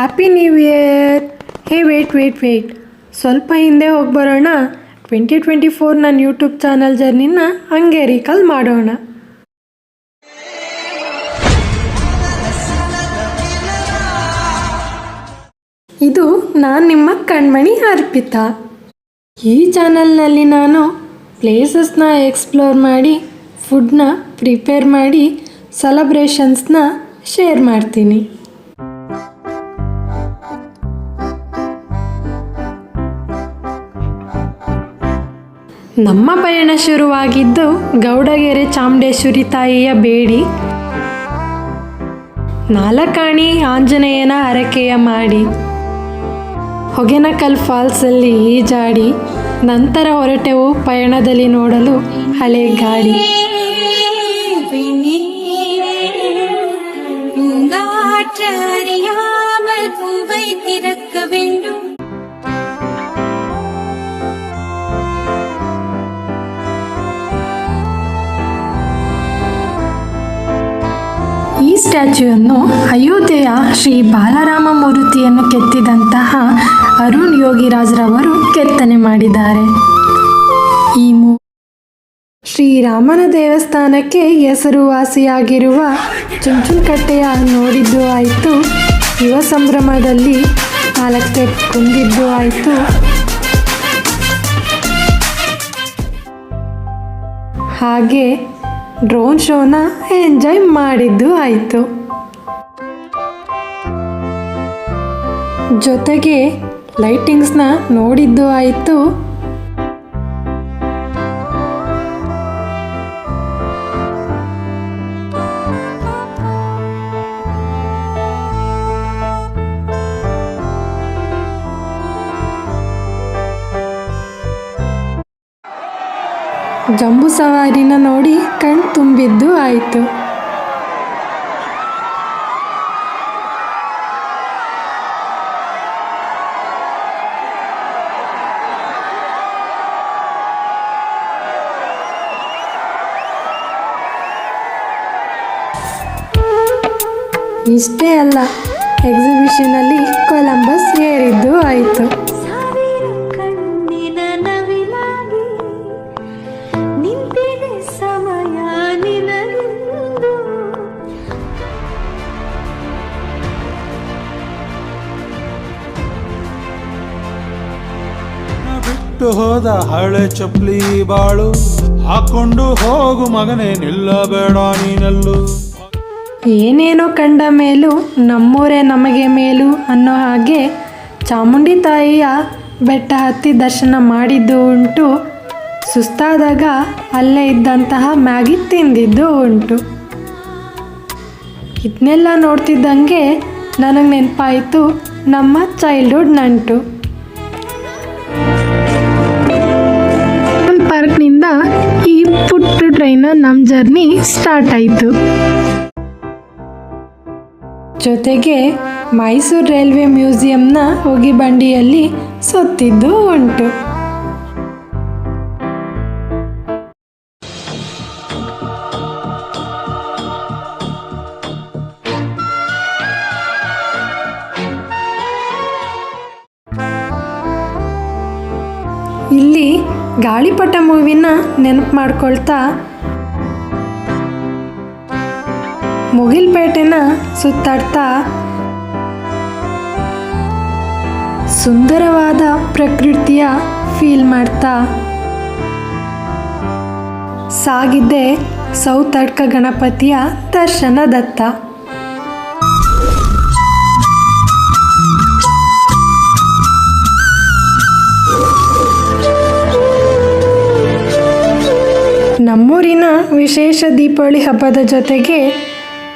Happy new year hey wait wait wait ಸ್ವಲ್ಪ ಹಿಂದೆ ಹೋಗಿ ಬರೋಣ ಟ್ವೆಂಟಿ ಟ್ವೆಂಟಿ ಫೋರ್ ನನ್ನ ಯೂಟ್ಯೂಬ್ ಚಾನಲ್ ಜರ್ನಿನ ಹಂಗೆ ರೀಕಲ್ ಮಾಡೋಣ. ಇದು ನಾನು ನಿಮ್ಮ ಕಣ್ಮಣಿ ಅರ್ಪಿತಾ. ಈ ಚಾನಲ್ನಲ್ಲಿ ನಾನು ಪ್ಲೇಸಸ್ನ ಎಕ್ಸ್ಪ್ಲೋರ್ ಮಾಡಿ ಫುಡ್ನ ಪ್ರಿಪೇರ್ ಮಾಡಿ ಸೆಲೆಬ್ರೇಷನ್ಸ್ನ ಶೇರ್ ಮಾಡ್ತೀನಿ. ನಮ್ಮ ಪಯಣ ಶುರುವಾಗಿದ್ದು ಗೌಡಗೆರೆ ಚಾಮುಂಡೇಶ್ವರಿ ತಾಯಿಯ ಬೇಡಿ ನಾಲಕಾಣಿ ಆಂಜನೇಯನ ಹರಕೆಯ ಮಾಡಿ ಹೊಗೆನಕಲ್ ಫಾಲ್ಸಲ್ಲಿ ಈಜಾಡಿ ನಂತರ ಹೊರಟೆವು ಪಯಣದಲ್ಲಿ ನೋಡಲು ಹಳೆ ಗಾಡಿ பூங்காற்றறியாமல் பூவை திறக்க வேண்டும் ಈ ಸ್ಟ್ಯಾಚ್ಯೂವನ್ನು ಅಯೋಧ್ಯೆಯ ಶ್ರೀ ಬಾಲರಾಮ ಮೂರ್ತಿಯನ್ನು ಕೆತ್ತಿದಂತಹ ಅರುಣ್ ಯೋಗಿರಾಜ್ರವರು ಕೆತ್ತನೆ ಮಾಡಿದ್ದಾರೆ. ಈ ಮೂ ಶ್ರೀರಾಮನ ದೇವಸ್ಥಾನಕ್ಕೆ ಹೆಸರುವಾಸಿಯಾಗಿರುವ ಚುಂಚುನಕಟ್ಟೆಯ ನೋಡಿದ್ದು ಆಯಿತು, ಯುವ ಸಂಭ್ರಮದಲ್ಲಿ ಸ್ಟೆಪ್ ಕುಂದಿದ್ದು ಆಯಿತು. ಹಾಗೆ ಡ್ರೋನ್ ಶೋನ ಎಂಜಾಯ್ ಮಾಡಿದ್ದು ಆಯಿತು. ಜೊತೆಗೆ ಲೈಟಿಂಗ್ಸ್ನ ನೋಡಿದ್ದು ಆಯಿತು. ಜಂಬೂ ಸವಾರಿನ ನೋಡಿ ಕಣ್ ತುಂಬಿದ್ದು ಆಯಿತು. ಇಷ್ಟೇ ಅಲ್ಲ ಎಕ್ಸಿಬಿಷನಲ್ಲಿ ಕೊಲಂಬಸ್ ಏರಿದ್ದು ಆಯಿತು. ಬಿಟ್ಟು ಹೋದ ಹಳೆ ಚಪ್ಪಲಿ ಬಾಳು, ಹಾಕೊಂಡು ಹೋಗು ಮಗನೇ, ನಿಲ್ಲಬೇಡ ನೀನಲ್ಲು. ಏನೇನೋ ಕಂಡ ಮೇಲೂ, ನಮ್ಮೂರೇ ನಮಗೆ ಮೇಲೂ ಅನ್ನೋ ಹಾಗೆ ಚಾಮುಂಡಿ ತಾಯಿಯ ಬೆಟ್ಟ ಹತ್ತಿ ದರ್ಶನ ಮಾಡಿದ್ದು ಉಂಟು. ಸುಸ್ತಾದಾಗ ಅಲ್ಲೇ ಇದ್ದಂತಹ ಮ್ಯಾಗಿ ತಿಂದಿದ್ದು ಉಂಟು. ಇದನ್ನೆಲ್ಲ ನೋಡ್ತಿದ್ದಂಗೆ ನನಗೆ ನೆನಪಾಯಿತು ನಮ್ಮ ಚೈಲ್ಡ್ಹುಡ್ ನಂಟು. ನಮ್ಮ ಜರ್ನಿ ಸ್ಟಾರ್ಟ್ ಆಯಿತು. ಜೊತೆಗೆ ಮೈಸೂರು ರೈಲ್ವೆ ಮ್ಯೂಸಿಯಂನ ಬಂಡಿಯಲ್ಲಿ ಸುತ್ತಿದ್ದು ಉಂಟು. ಇಲ್ಲಿ ಗಾಳಿಪಟ ಮೂವಿನ ನೆನಪು ಮಾಡ್ಕೊಳ್ತಾ ಮುಗಿಲ್ಪೇಟೆನ ಸುತ್ತಾಡ್ತಾ ಸುಂದರವಾದ ಪ್ರಕೃತಿಯ ಫೀಲ್ ಮಾಡ್ತಾ. ಸಾಗಿದ್ದೆ ಸೌತಡ್ಕ ಗಣಪತಿಯ ದರ್ಶನದತ್ತ. ನಮ್ಮೂರಿನ ವಿಶೇಷ ದೀಪಾವಳಿ ಹಬ್ಬದ ಜೊತೆಗೆ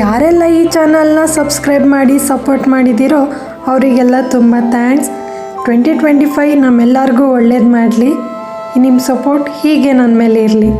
ಯಾರೆಲ್ಲ ಈ ಚಾನಲ್ನ ಸಬ್ಸ್ಕ್ರೈಬ್ ಮಾಡಿ ಸಪೋರ್ಟ್ ಮಾಡಿದ್ದೀರೋ ಅವರಿಗೆಲ್ಲ ತುಂಬ ಥ್ಯಾಂಕ್ಸ್. ಟ್ವೆಂಟಿ ಟ್ವೆಂಟಿ ಫೈವ್ ನಮ್ಮೆಲ್ಲರಿಗೂ ಒಳ್ಳೇದು ಮಾಡಲಿ. ನಿಮ್ಮ ಸಪೋರ್ಟ್ ಹೀಗೆ ನನ್ನ ಮೇಲೆ ಇರಲಿ.